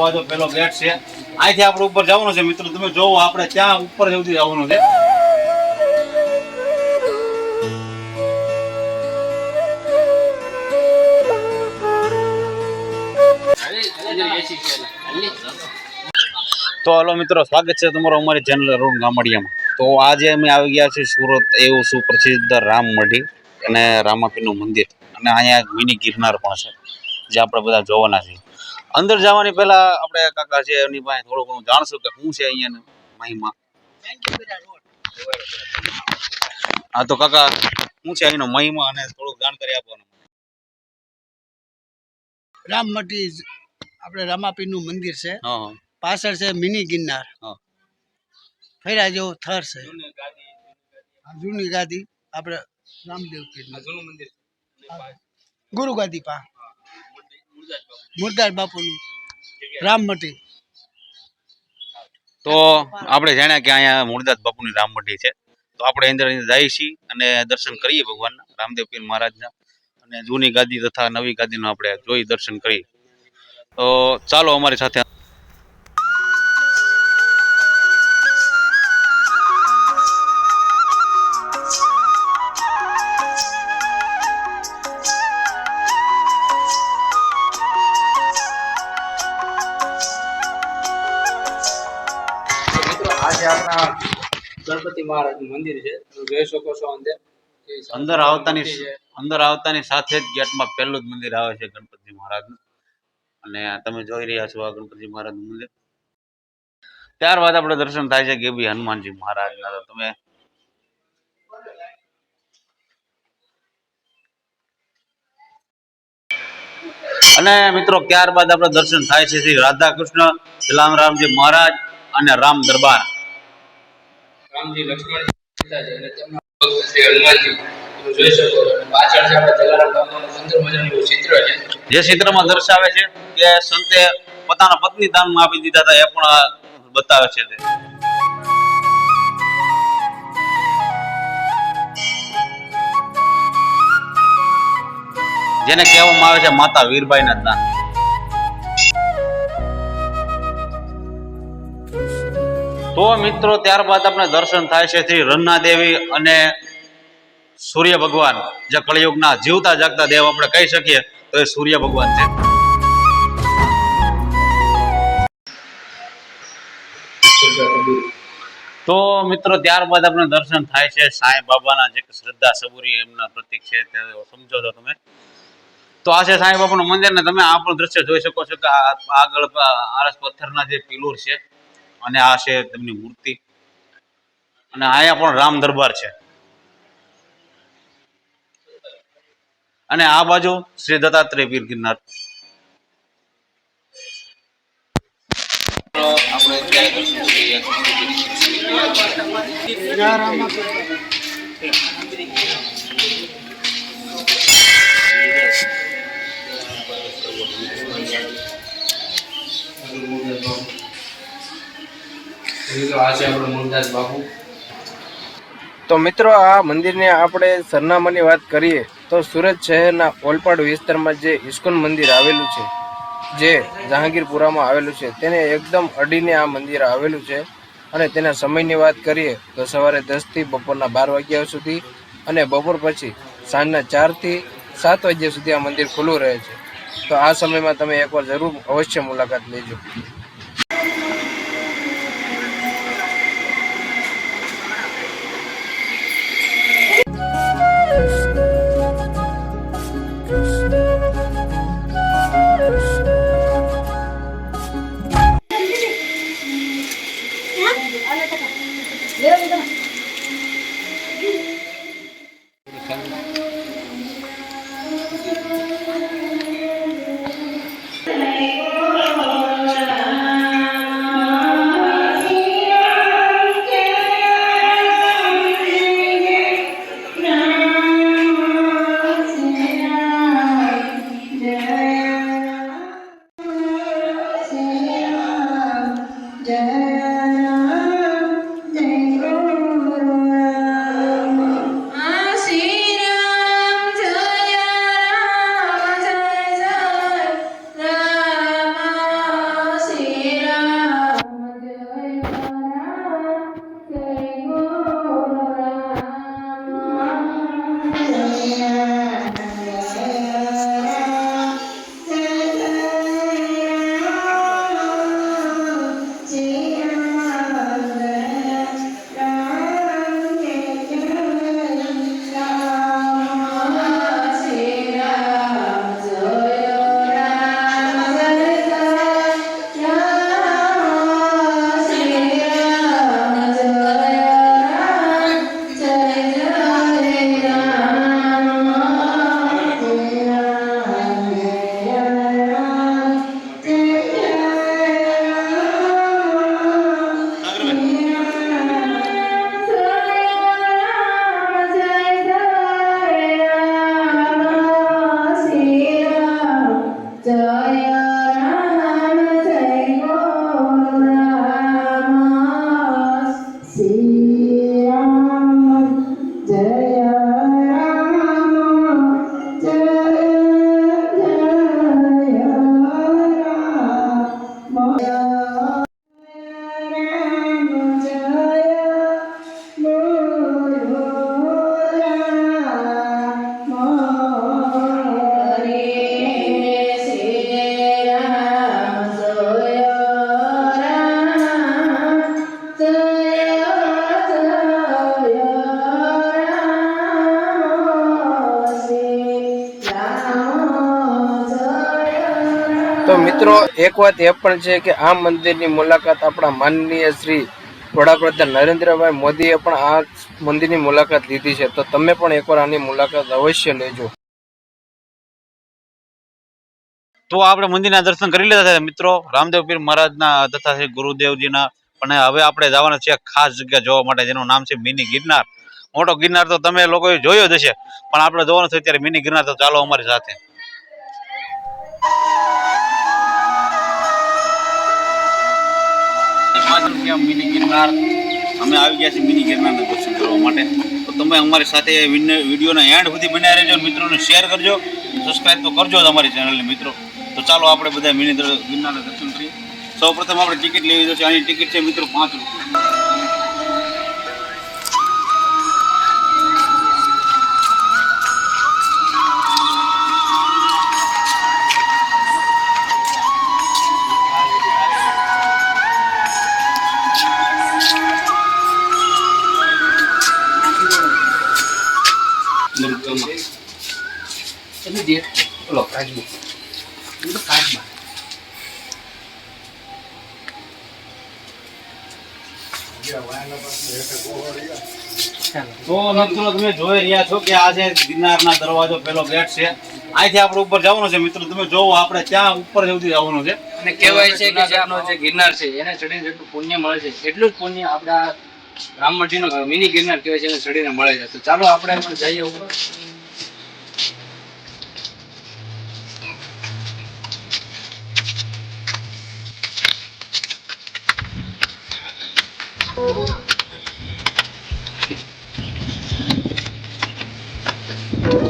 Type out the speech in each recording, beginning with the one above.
દરવાજો પેલો ગેટ છે. અહીંથી આપણે ઉપર જવાનું છે, મિત્રો. તમે જોવો, આપણે ત્યાં ઉપર સુધી જવાનું છે. તો હલો, મિત્રો, સ્વાગત છે તમારું અમારી ચેનલ અરુણ ગામડિયામાં. તો આજે અમે આવી ગયા છીએ સુરત એવું સુપ્રસિદ્ધ રામ મઢી અને રામાપીનું મંદિર. અને અહીંયા મિની ગિરનાર પણ છે, જે આપણે બધા જોવાના છીએ. અંદર જવાની પહેલા આપણે કાકા છે એની પાસે થોડું ઘણું જાણશું કે શું છે અહીંયા મહિમા. હા તો કાકા શું છે અહીંનો મહિમા અને થોડુંક જાણકારી આપવાનું? રામમટી આપણે રામાપીરનું મંદિર છે. પાછળ છે મિની ગિરનાર. હા. ફેરા જેવો થર છે. જૂની ગાદી આપણે રામદેવ ગુરુ ગાદી પા. મુરદાર બાપુનું. રામમટી તો આપણે જાણ્યા કે અહીંયા મૂળદાસ બાપુની રામમઢી છે. તો આપણે અંદર જઈએ છીએ અને દર્શન કરીએ ભગવાનના, રામદેવ પીર મહારાજના. અને જૂની ગાદી તથા નવી ગાદીનો આપણે જોઈ દર્શન કરીએ. તો ચાલો અમારી સાથે મિત્રો આપણા ગણપતિ મહારાજ મંદિર છે. તમે જોઈ શકો છો અંદર અંદર આવતાની અંદર આવતાની સાથે જ ગેટમાં પહેલું જ મંદિર આવે છે ગણપતિ મહારાજનું. અને તમે જોઈ રહ્યા છો આ ગણપતિ મહારાજનું મંદિર. ત્યારબાદ આપણે દર્શન થાય છે ગેબી હનુમાનજી મહારાજના. તો તમે અને મિત્રો ત્યારબાદ આપણે દર્શન થાય છે શ્રી રાધા કૃષ્ણ જલામ રામજી મહારાજ અને રામ દરબાર. રામજી લક્ષ્મણજી અને તેમના ભક્ત શ્રી હનુમાનજી. તમે જોઈ શકો અને પાછળ છે આપણે જલારામ બાપાનું સુંદર મજાનું ચિત્ર છે. જે ચિત્રમાં દર્શાવે છે કે સંતે પોતાના પત્ની દાનમાં આપી દીધા હતા, એ પણ બતાવે છે તે. જેને કહેવામાં આવે છે માતા વીરબાઈના દાન તો મિત્રો, ત્યારબાદ આપણે દર્શન થાય છે શ્રી રન્ના દેવી અને સૂર્ય ભગવાન. જે કળિયુગના જીવતા જાગતા દેવ આપણે કહી શકીએ, તો એ સૂર્ય ભગવાન છે. તો મિત્રો, ત્યારબાદ આપણે દર્શન થાય છે સાંઈ બાબાના જે શ્રદ્ધા સબુરી એમના પ્રતિક છે તે સમજો છો તમે. તો આ છે સાંઈ બાબાનું મંદિર ને તમે આ પણ દ્રશ્ય જોઈ શકો છો કે આગળ આરસ પથ્થરના જે પિલુર છે અને આ છે તેમની મૂર્તિ. અને અહીંયા પણ રામ દરબાર છે. અને આ બાજુ શ્રી દત્તાત્રેય પીર ગિરનાર. Thank કરીએ તો મિત્રો, આ મંદિરને આપણે સરનામાની વાત કરીએ, તો સુરત શહેરના ઓલપાડ વિસ્તારમાં જે ઇસ્કોન મંદિર આવેલું છે, જે જહાંગીરપુરામાં આવેલું છે, તેને એકદમ અડીને આ મંદિર આવેલું છે. અને તેના સમયની વાત કરીએ, તો સવારે દસથી બપોરના બાર વાગ્યા સુધી અને બપોર પછી સાંજના ચારથી સાત વાગ્યા સુધી આ મંદિર ખુલ્લું રહે છે. તો આ સમયમાં તમે એકવાર જરૂર અવશ્ય મુલાકાત લેજો. あなたが。તો મિત્રો, એક વાત એ પણ છે કે આ મંદિરની મુલાકાત આપણા માનનીય શ્રી વડાપ્રધાન નરેન્દ્રભાઈ મોદીએ પણ આ મંદિરની મુલાકાત લીધી છે. તો તમે પણ એકવાર આની મુલાકાત અવશ્ય લેજો. તો આપણે મંદિરના દર્શન કરી લીધા છે મિત્રો. રામદેવ પીર મહારાજના તથા શ્રી ગુરુદેવજીના. પણ હવે આપણે જવાના છે ખાસ જગ્યા જોવા માટે, જેનું નામ છે મિની ગિરનાર. મોટો ગિરનાર તો તમે લોકોએ જોયો જ હશે. પણ આપણે જોવાનું છે અત્યારે મિની ગિરનાર તો ચાલો અમારી સાથે. મિની ગિરનાર. અમે આવી ગયા છીએ મિની ગિરનારના દર્શન કરવા માટે. તો તમે અમારી સાથે વિડીયોના એન્ડ સુધી બનાવી રહેજો મિત્રોને શેર કરજો. સબસ્ક્રાઈબ તો કરજો જ અમારી ચેનલને મિત્રો. તો ચાલો આપણે બધા મિની ગિરનારના દર્શન કરીએ. સૌ પ્રથમ આપણે ટિકિટ લેવી છે. આની ટિકિટ છે મિત્રો પાંચ રૂપિયા. મિત્રો તમે જોઈ રહ્યા છો કે આ છે ગિરનારના દરવાજો પેલો ગેટ છે અહીંથી આપણે ઉપર જવાનું છે. મિત્રો તમે જોવો આપણે ત્યાં ઉપર સુધી જવાનું છે. અને કહેવાય છે કે જેનો જે ગિરનાર છે એને ચડીને જેટલું પુણ્ય મળે છે એટલું જ પુણ્ય આપણા નો મિની ગિરનાર કહેવાય છે એને ચડીને મળે છે. તો ચાલો આપણે પણ જઈએ ઉપર.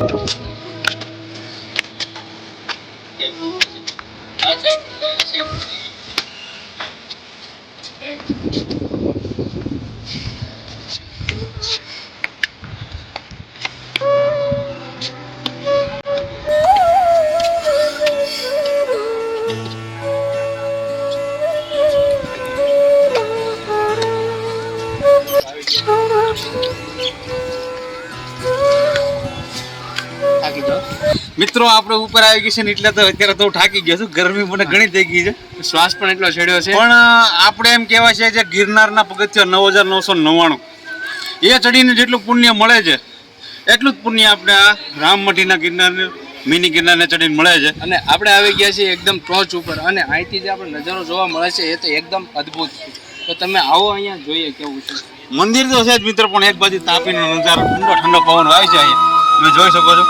થાકી આપણે ઉપર આવી ગયું છે ને એટલે તો અત્યારે તો થાકી ગયો છું. ગરમી મને ઘણી થઈ ગઈ છે. શ્વાસ પણ એટલો છેડ્યો છે. પણ આપણે એમ કહેવાય છે જે ગિરનારના પગથિયા નવ હજાર નવસો નવ્વાણું. એ ચડીને જેટલું પુણ્ય મળે છે એટલું જ પુણ્ય આપણે આ રામમઠીના ગિરનારને મિની ગિરનારને ચડીને મળે છે. અને આપણે આવી ગયા છીએ એકદમ ટોચ ઉપર અને અહીંથી જે આપણે નજારો જોવા મળે છે એ તો એકદમ અદ્ભુત છે. તો તમે આવો અહીંયા જોઈએ કેવું છે. મંદિર તો છે જ મિત્ર પણ એક બાજુ તાપીનો નજારો ઠંડો ઠંડો પવન વાય છે અહીંયા. તમે જોઈ શકો છો.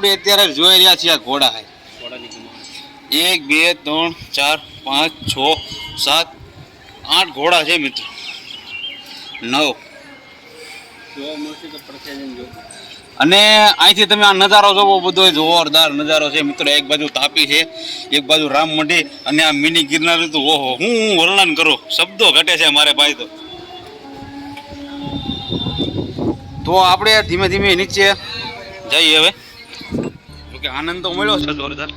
આપણે અત્યારે જોઈ રહ્યા છીએ આ ઘોડા હે. એક બે ત્રણ ચાર પાંચ છ સાત આઠ ઘોડા છે મિત્રો. નવ. અને અહીંથી તમે આ નજારો જોવો બધો જોરદાર નજારો છે મિત્રો. એક બાજુ તાપી છે એક બાજુ રામ મંડી અને આ મિની ગિરનાર તો ઓહો હું હું વર્ણન કરું? શબ્દો ઘટે છે મારે ભાઈ તો. તો આપણે ધીમે ધીમે નીચે જઈએ હવે. જોકે આનંદ તો મળ્યો છે જોરદાર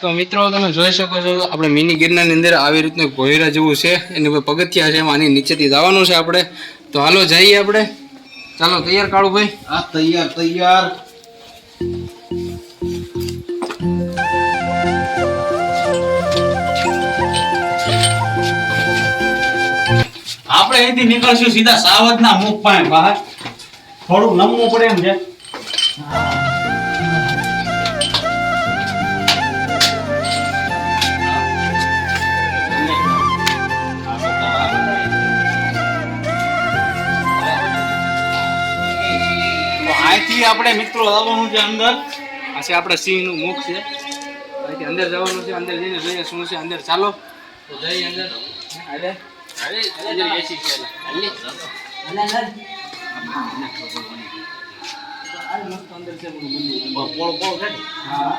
તો મિત્રો, તમે જોઈ શકો છો, આપણે મિની ગિરનારની અંદર આવી રીતનું ભોયરા જેવું છે. એની ઉપર પગથિયા છે, એમાં આની નીચેથી જવાનું છે આપણે. તો હાલો જઈએ આપણે. ચાલો, તૈયાર કાળુભાઈ હા, તૈયાર તૈયાર. આપણે અહીંથી નીકળશું સીધા સાવજના મુખ પાસે બહાર. થોડું નમવું પડે એમ છે. અહીંથી આપણે મિત્રો આવવાનું છે અંદર. આ છે આપણા સિંહનું મુખ છે. અહીંથી અંદર જવાનું છે અંદર જઈને જોઈએ શું છે અંદર ચાલો. તો જઈએ અંદર. હાલે. અંદર છે. અંદર. છે મંદિર. પોળ પોળ છે હા.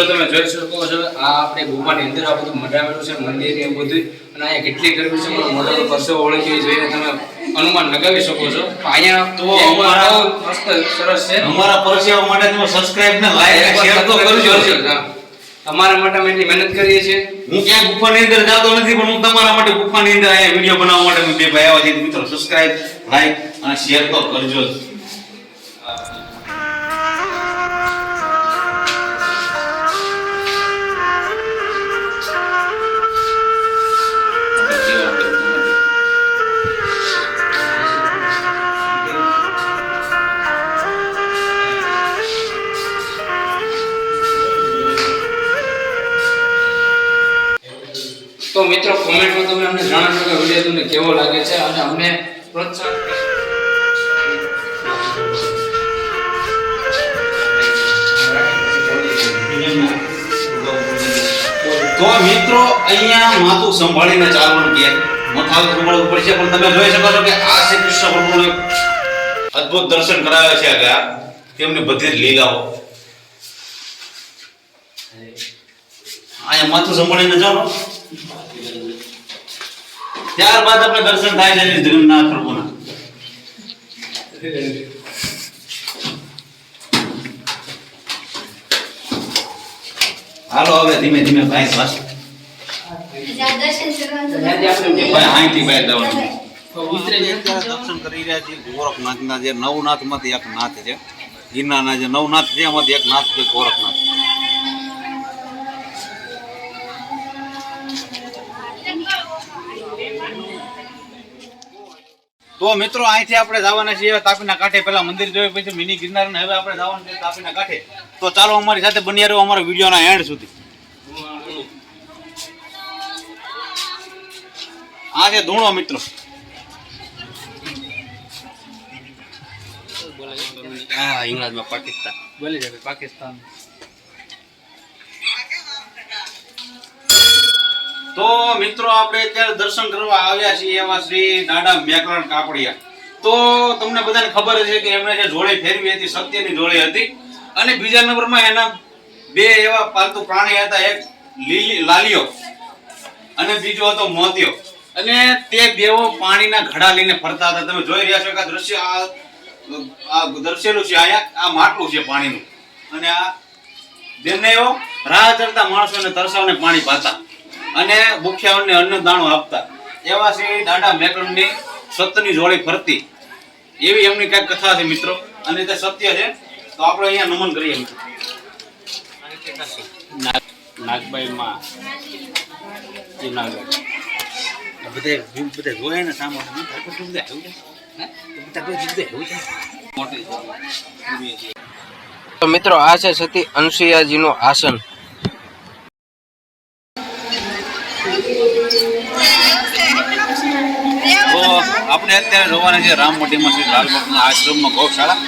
મિત્રો તમે જોઈ શકો છો આ આપણે ગુફાની અંદર આ બધું મઢાવેલું છે મંદિર એ બધું. અને અહીંયા કેટલી ગરમી છે પણ પરસો ઓળખી જોઈને તમે અનુમાન લગાવી શકો છો. અહીંયા તો અમારા- મસ્ત સરસ છે. અમારા પરસેવા માટે તમે સબસ્ક્રાઇબ ને લાઈક શેર તો કરજો. તમારા માટે અમે એટલી મહેનત કરીએ છીએ. હું ક્યાં ગુફાની અંદર જાતો નથી પણ હું તમારા માટે ગુફાની અંદર અહીંયા વીડિયો બનાવવા માટે બે ભાઈ આવ્યા છે મિત્રો સબસ્ક્રાઇબ લાઈક અને શેર તો કરજો જ. મિત્રો કોમેન્ટમાં તમે અમને જણાવજો કે વીડિયો તમને કેવો લાગે છે અને અમને પ્રોત્સાહન તો મિત્રો, અહીંયા માથું સંભાળીને ચાલવાનું કે મથાળું સંભાળવું પડશે પણ તમે જોઈ શકો છો કે આ શ્રી કૃષ્ણ પ્રભુને અદ્ભુત દર્શન કરાવે છે કે આ તેમની બધી જ લીલાઓ. અહીંયા માથું સંભાળીને ચાલો. ત્યારબાદ આપણે દર્શન થાય છે જગન્નાથ પ્રભુના હાલો હવે ધીમે ધીમે ભાઈ રહ્યા છીએ ગોરખનાથના જે નવનાથમાંથી એક નાથ છે. ગિરનારના જે નવનાથ છે, એમાંથી એક નાથ છે ગોરખનાથ. તો મિત્રો અહીંથી આપણે જવાના છીએ. તાપીના કાંઠે પેલા મંદિર જોયું પછી મિની ગિરનાર ને હવે આપણે જવાનું છે તાપીના કાંઠે. તો ચાલો અમારી સાથે બન્યા રહ્યો અમારા વિડીયોના એન્ડ સુધી. આ છે ધૂણો મિત્રો. હા ઇંગ્લેન્ડમાં પાકિસ્તાન. બોલી જાય પાકિસ્તાન. તો મિત્રો આપણે અત્યારે દર્શન કરવા આવ્યા છીએ એવા શ્રી નાડા મેકરણ કાપડિયા. તો તમને બધાને ખબર છે કે એમણે જે જોડે ફેરવી હતી, સત્યની જોડે હતી. અને બીજા નંબરમાં એના બે એવા પાલતુ પ્રાણી હતા, એક લીલી લાલિયો અને બીજો હતો મોતિયો. અને તે બેવો પાણીના ઘડા લઈને ફરતા હતા. તમે જોઈ રહ્યા છો કે દ્રશ્ય આ આ દર્શેલું છે અહીંયા આ માટલું છે પાણીનું. અને આ બંનેઓ રાહ ચડતા માણસોને તરસાવને પાણી પાતા. અને ભૂખ્યાઓને અન્ન દાણો આપતા. એવા શ્રી દાદા મેકણની સત્યની જોડી ફરતી. એવી એમની કંઈક કથા છે મિત્રો. અને તે સત્ય છે. તો આપણે અહીંયા નમન કરીએ નાગબાઈ માં જુનાગઢ બધે બધે જોયે ને સામે. બધા છે? મોટી મિત્રો આ છે સતી અનસુયાજીનું આસન. તો આપણે અત્યારે જોવાના છે રામ મોટીમાં શ્રી લાલબાગના આશ્રમમાં ગૌશાળા.